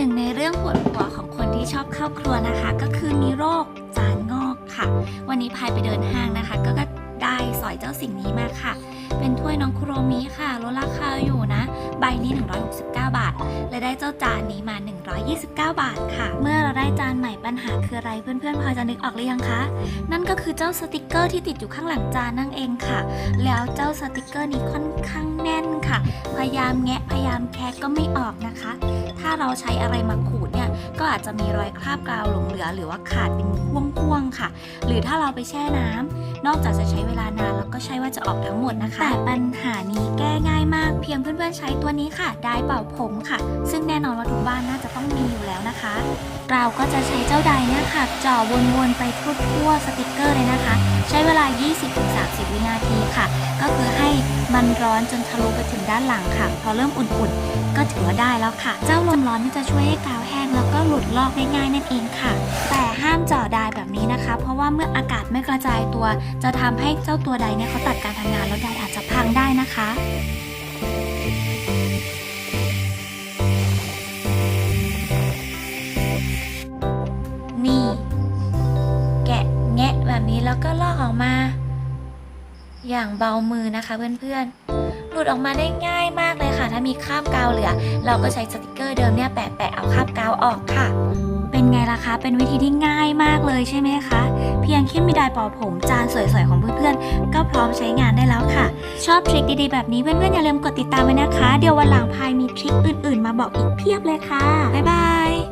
หนึ่งในเรื่องปวดหัวของคนที่ชอบเข้าครัวนะคะ ก็คือมีโรคจานงอกค่ะ วันนี้พายไปเดินห้างนะคะ ก็ก็ได้สอยเจ้าสิ่งนี้มาค่ะ เป็นถ้วยน้องคุโรมิค่ะลดราคาอยู่นะ ใบนี้ 169 บาท และได้เจ้าจานนี้มา 129 บาทค่ะ เมื่อเราได้จานใหม่ปัญหาคืออะไรเพื่อนๆพอจะนึกออกหรือยังคะ นั่นก็คือเจ้าสติกเกอร์ที่ติดอยู่ข้างหลังจานนั่นเองค่ะ แล้วเจ้าสติกเกอร์นี้ค่อนข้างแน่นค่ะ พยายามแงะพยายามแคะก็ไม่ออกนะคะ ถ้าเราใช้อะไรมาขู ก็อาจจะมีรอยคราบกาวหลงเหลือ หรือว่าขาดเป็นพ่วงๆค่ะ หรือถ้าเราไปแช่น้ำนอกจากจะใช้เวลานานแล้วก็ใช่ว่าจะออกทั้งหมดนะคะ แต่ปัญหานี้แก้ง่ายมาก เพียงเพื่อนๆใช้ตัวนี้ค่ะ ได้เป่าผมค่ะ ซึ่งแน่นอนว่าทุกบ้านน่าจะต้องมีอยู่แล้วนะคะ เราก็จะใช้เจ้าไดเนี่ยค่ะจ่อวนๆไปทั่วๆสติกเกอร์เลยนะคะ ใช้เวลา 20-30 วินาที มันร้อนจนทะลุไปถึงด้านหลังค่ะ พอเริ่มอุ่นๆ ก็ถือว่าได้แล้วค่ะ เจ้าลมร้อนนี่จะช่วยให้กาวแห้งแล้วก็หลุดลอกได้ง่ายนั่นเองค่ะ แต่ห้ามจ่อไดแบบนี้นะคะ เพราะว่าเมื่ออากาศไม่กระจายตัว จะทำให้เจ้าตัวไดเนี่ยเขาตัดการทำงานแล้วไดอาจจะพังได้นะคะนี่แกะแงะแบบนี้แล้วก็ลอกออกมา อย่างเบามือนะคะเพื่อนๆ หลุดออกมาได้ง่ายมากเลยค่ะ ถ้ามีคราบกาวเหลือ เราก็ใช้สติกเกอร์เดิมเนี่ยแปะๆเอาคราบกาวออกค่ะ เป็นไงล่ะคะ เป็นวิธีที่ง่ายมากเลยใช่ไหมคะ เพียงแค่มีดร์เป่าผมจานสวยๆของเพื่อนๆ ก็พร้อมใช้งานได้แล้วค่ะ ชอบทริคดีๆแบบนี้เพื่อนๆอย่าลืมกดติดตามไว้นะคะ เดี๋ยววันหลังพายมีทริคอื่นๆ มาบอกอีกเพียบเลยค่ะ บ๊ายบาย